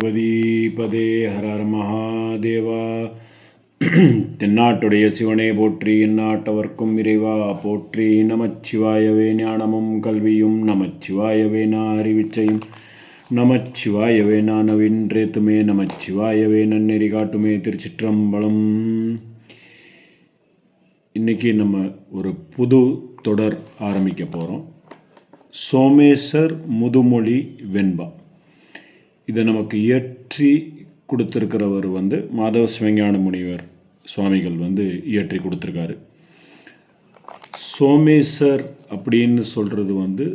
நம பார்வதிபதே ஹரஹர மகாதேவா. தென்னாட்டுடைய சிவனே போற்றி எந்நாட்டவர்க்கும் இறைவா போற்றி. நமச்சிவாயவே ஞானமும் கல்வியும் நமச்சிவாயவே அறிவிச்சையும் நமச்சிவாயவே நான் நவின்றேத்துமே நமச்சிவாயவே நன்னெறி காட்டுமே திருச்சிற்றம்பலம். இன்னைக்கு நம்ம ஒரு புது தொடர் ஆரம்பிக்க போகிறோம் சோமேஸ்வர் முதுமொழி வெண்பா. இதை நமக்கு இயற்றி கொடுத்துருக்கிறவர் வந்து மாதவ சிவஞான முனிவர் சுவாமிகள் வந்து இயற்றி கொடுத்துருக்காரு. சோமேசர் அப்படின்னு சொல்கிறது வந்து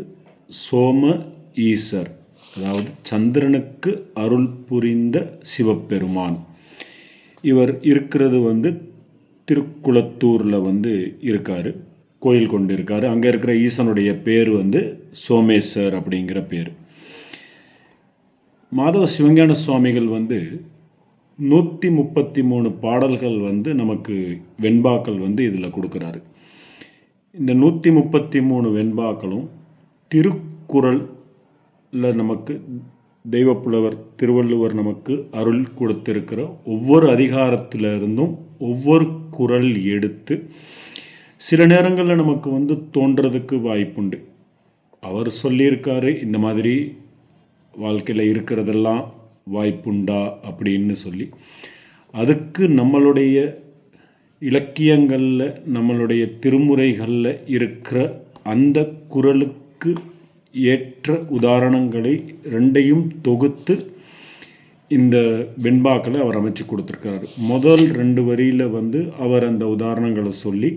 சோம ஈசர் அதாவது சந்திரனுக்கு அருள் புரிந்த சிவபெருமான். இவர் இருக்கிறது வந்து திருக்குளத்தூரில் வந்து இருக்கார் கோயில் கொண்டு இருக்கார் அங்கே இருக்கிற ஈசனுடைய பேர் வந்து சோமேஸ்வர் அப்படிங்கிற பேர். மாதவ சிவஞான சுவாமிகள் வந்து நூற்றி முப்பத்தி மூணு பாடல்கள் வந்து நமக்கு வெண்பாக்கள் வந்து இதில் கொடுக்குறாரு. இந்த நூற்றி முப்பத்தி மூணு வெண்பாக்களும் திருக்குறளில் நமக்கு தெய்வப்புலவர் திருவள்ளுவர் நமக்கு அருள் கொடுத்திருக்கிற ஒவ்வொரு அதிகாரத்திலிருந்தும் ஒவ்வொரு குரல் எடுத்து சில நேரங்களில் நமக்கு வந்து தோன்றதுக்கு வாய்ப்புண்டு. அவர் சொல்லியிருக்காரு இந்த மாதிரி வாழ்க்கையில் இருக்கிறதெல்லாம் வாய்ப்புண்டா அப்படின்னு சொல்லி அதுக்கு நம்மளுடைய இலக்கியங்களில் நம்மளுடைய திருமுறைகளில் இருக்கிற அந்த குரலுக்கு ஏற்ற உதாரணங்களை ரெண்டையும் தொகுத்து இந்த வெண்பாக்களை அவர் அமைச்சு கொடுத்துருக்காரு. முதல் ரெண்டு வரியில் வந்து அவர் அந்த உதாரணங்களை சொல்லி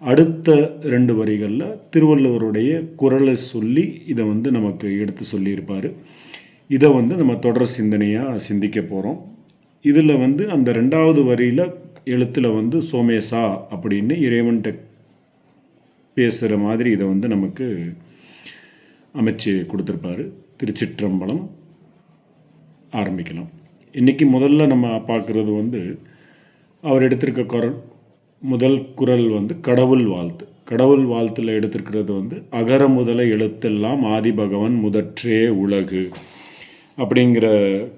அடுத்த ரெண்டு வரிகளில் திருவள்ளுவருடைய குரலை சொல்லி இதை வந்து நமக்கு எடுத்து சொல்லியிருப்பார். இதை வந்து நம்ம தொடர் சிந்தனையாக சிந்திக்க போகிறோம் இதில் வந்து அந்த ரெண்டாவது வரியில் எழுத்தில் வந்து சோமேசா அப்படின்னு இறைவன்கிட்ட பேசுகிற மாதிரி இதை வந்து நமக்கு அமைச்சு கொடுத்துருப்பாரு. திருச்சிற்றம்பலம் ஆரம்பிக்கலாம். இன்றைக்கி முதல்ல நம்ம பார்க்குறது வந்து அவர் எடுத்திருக்க குரல் முதல் குரல் வந்து கடவுள் வாழ்த்து. கடவுள் வாழ்த்தில் எடுத்திருக்கிறது வந்து அகர முதல எழுத்தெல்லாம் ஆதி பகவன் முதற்றே உலகு அப்படிங்கிற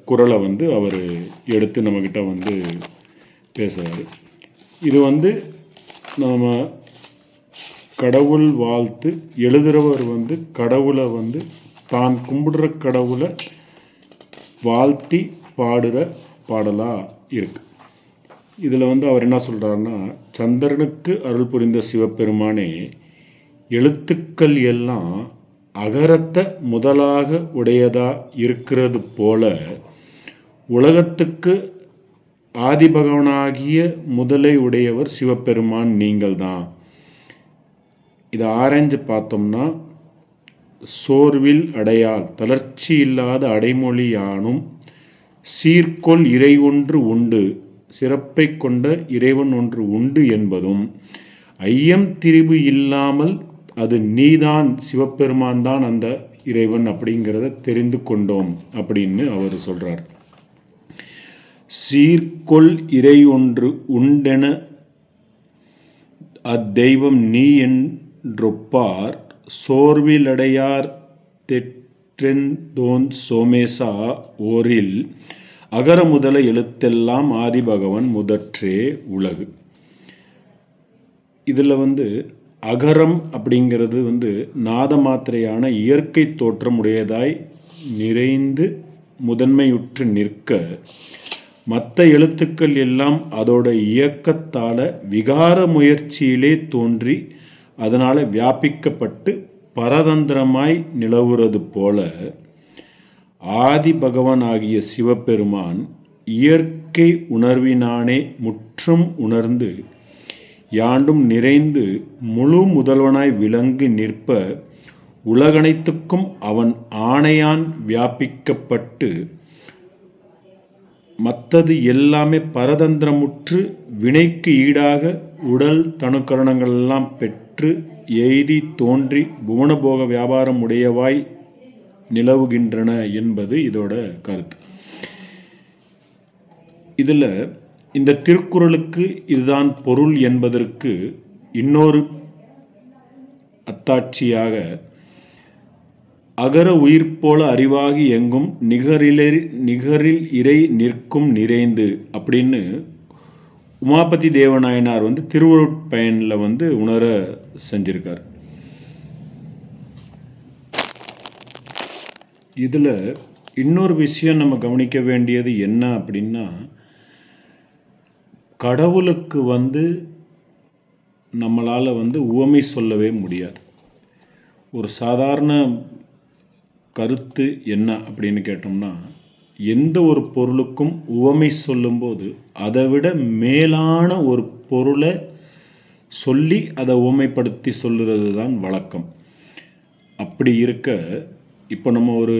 குரலை வந்து அவர் எடுத்து நம்மக்கிட்ட வந்து பேசுகிறாரு இது வந்து நாம் கடவுள் வாழ்த்து எழுதுகிறவர் வந்து கடவுளை வந்து தான் கும்பிடுற கடவுளை வாழ்த்தி பாடுற பாடலாக இருக்குது இதில் வந்து அவர் என்ன சொல்கிறாருன்னா சந்திரனுக்கு அருள் புரிந்த சிவபெருமானே எழுத்துக்கள் எல்லாம் அகரத்தை முதலாக உடையதா இருக்கிறது போல உலகத்துக்கு ஆதிபகவனாகிய முதலை உடையவர் சிவபெருமான் நீங்கள் தான். இதை ஆராய்ஞ்சு பார்த்தோம்னா சோர்வில் அடையால் தளர்ச்சி இல்லாத அடைமொழியானும் சீர்கொள் இறை ஒன்று உண்டு. சிறப்பை கொண்ட இறைவன் ஒன்று உண்டு என்பதும் ஐயம் திரிபு இல்லாமல் அது நீதான் சிவபெருமான் தான் அந்த இறைவன் அப்படிங்கிறத தெரிந்து கொண்டோம் அப்படின்னு அவர் சொல்றார். சீர்கொள் இறை ஒன்று உண்டென அத்தெய்வம் நீ என்றொப்பார் சோர்விலடையார் தெற்றெந்தோன் சோமேசா ஓரில் அகர முதல எழுத்தெல்லாம் ஆதிபகவன் முதற்றே உலகு. இதில் வந்து அகரம் அப்படிங்கிறது வந்து நாத மாத்திரையான இயற்கை தோற்றம் உடையதாய் நிறைந்து முதன்மையுற்று நிற்க மற்ற எழுத்துக்கள் எல்லாம் அதோட இயக்கத்தால் விகார முயற்சியிலே தோன்றி அதனால் வியாபிக்கப்பட்டு பரதந்திரமாய் நிலவுறது போல ஆதி பகவானாகிய சிவபெருமான் இயற்கை உணர்வினானே முற்றும் உணர்ந்து யாண்டும் நிறைந்து முழு முதல்வனாய் விளங்கி நிற்ப உலகனைத்துக்கும் அவன் ஆணையான் வியாபிக்கப்பட்டு மற்றது எல்லாமே பரதந்திரமுற்று வினைக்கு ஈடாக உடல் தனுக்கரணங்களெல்லாம் பெற்று எய்தி தோன்றி புவனபோக வியாபாரம் உடையவாய் நிலவுகின்றன என்பது இதோட கருத்து. இதில் இந்த திருக்குறளுக்கு இதுதான் பொருள் என்பதற்கு இன்னொரு அத்தாட்சியாக அகர உயிர் போல அறிவாகி எங்கும் நிகரிலே நிகரில் இறை நிற்கும் நிறைந்து அப்படின்னு உமாபதி தேவநாயனார் வந்து திருவருட்பயனில் வந்து உணர செஞ்சிருக்கார். இதில் இன்னொரு விஷயம் நம்ம கவனிக்க வேண்டியது என்ன அப்படின்னா கடவுளுக்கு வந்து நம்மளால் வந்து உவமை சொல்லவே முடியாது. ஒரு சாதாரண கருத்து என்ன அப்படின்னு கேட்டோம்னா எந்த ஒரு பொருளுக்கும் உவமை சொல்லும்போது அதை விட மேலான ஒரு பொருளை சொல்லி அதை உவமைப்படுத்தி சொல்லுறது தான் வழக்கம். அப்படி இருக்க இப்போ நம்ம ஒரு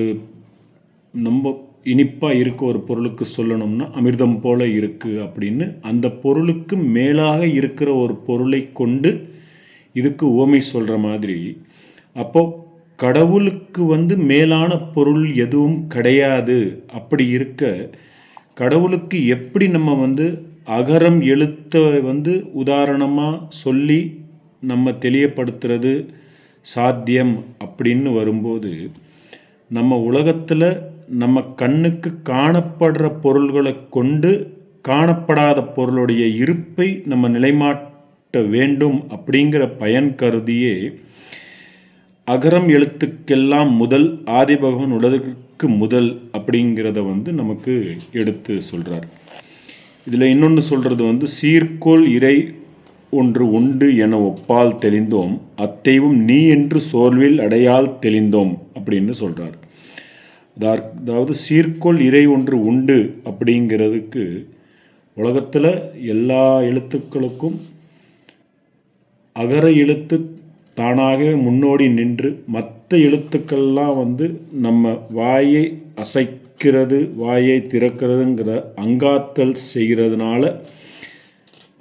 நம்ம இனிப்பாக இருக்க ஒரு பொருளுக்கு சொல்லணும்னா அமிர்தம் போல இருக்குது அப்படின்னு அந்த பொருளுக்கு மேலாக இருக்கிற ஒரு பொருளை கொண்டு இதுக்கு உவமை சொல்கிற மாதிரி அப்போது கடவுளுக்கு வந்து மேலான பொருள் எதுவும் கிடையாது. அப்படி இருக்க கடவுளுக்கு எப்படி நம்ம வந்து அகரம் எழுத்தை வந்து உதாரணமாக சொல்லி நம்ம தெளியப்படுத்துறது சாத்தியம் அப்படின்னு வரும்போது நம்ம உலகத்தில் நம்ம கண்ணுக்கு காணப்படுற பொருள்களை கொண்டு காணப்படாத பொருளுடைய இருப்பை நம்ம நிலைமாட்ட வேண்டும் அப்படிங்கிற பயன் கருதியே அகரம் எழுத்துக்கெல்லாம் முதல் ஆதிபகவன் உலகிற்கு முதல் அப்படிங்கிறத வந்து நமக்கு எடுத்து சொல்கிறார் இதில் இன்னொன்று சொல்கிறது வந்து சீர்கோள் இறை ஒன்று உண்டு என ஒப்பால் தெளிந்தோம் அத்தெய்வம் நீ என்று சோர்வில் அடையால் தெளிந்தோம் அப்படின்னு சொல்கிறார் அதாவது சீர்கோள் இறை ஒன்று உண்டு அப்படிங்கிறதுக்கு உலகத்தில் எல்லா எழுத்துக்களுக்கும் அகர எழுத்து தானாகவே முன்னோடி நின்று மற்ற எழுத்துக்கள்லாம் வந்து நம்ம வாயை அசைக்கிறது வாயை திறக்கிறதுங்கிற அங்காத்தல் செய்கிறதுனால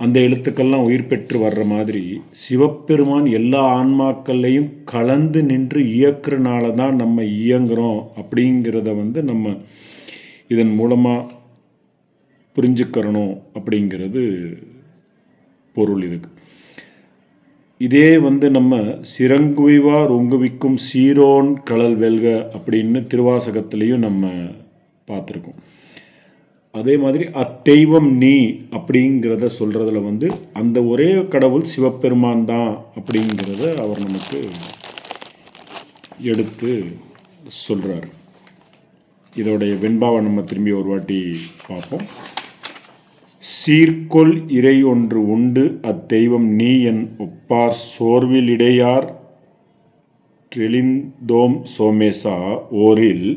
அந்த எழுத்துக்கள்லாம் உயிர் பெற்று வர்ற மாதிரி சிவபெருமான் எல்லா ஆன்மாக்கள்லையும் கலந்து நின்று இயக்குறனால தான் நம்ம இயங்குகிறோம் அப்படிங்கிறத வந்து நம்ம இதன் மூலமாக புரிஞ்சுக்கிறணும் அப்படிங்கிறது பொருள் இதுக்கு. இதே வந்து நம்ம சிறங்குவிவார் ஒங்குவிக்கும் சீரோன் கடல் வெல்க அப்படின்னு திருவாசகத்திலையும் நம்ம பார்த்துருக்கோம். அதே மாதிரி அத்தெய்வம் நீ அப்படிங்கிறத சொல்கிறதுல வந்து அந்த ஒரே கடவுள் சிவபெருமான் தான் அப்படிங்கிறத அவர் நமக்கு எடுத்து சொல்கிறார் இதோடைய வெண்பாவை நம்ம திரும்பி ஒரு வாட்டி பார்ப்போம். சீர்கொள் இறை ஒன்று உண்டு அத்தெய்வம் நீ என் ஒப்பார் சோர்வில் இடையார் ட்ரெலிந்தோம் சோமேசா ஓரில்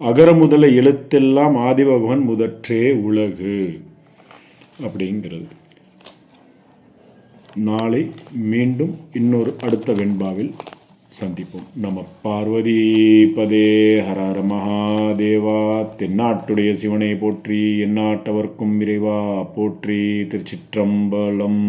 அகர முதல எழுத்தெல்லாம் ஆதிபகவன் முதற்றே உலகு அப்படிங்கிறது. நாளை மீண்டும் இன்னொரு அடுத்த வெண்பாவில் சந்திப்போம். நம பார்வதி பதே. ஹரஹர மகாதேவா. தென்னாட்டுடைய சிவனை போற்றி எந்நாட்டவர்க்கும் விரைவா போற்றி திருச்சிற்றம்பலம்.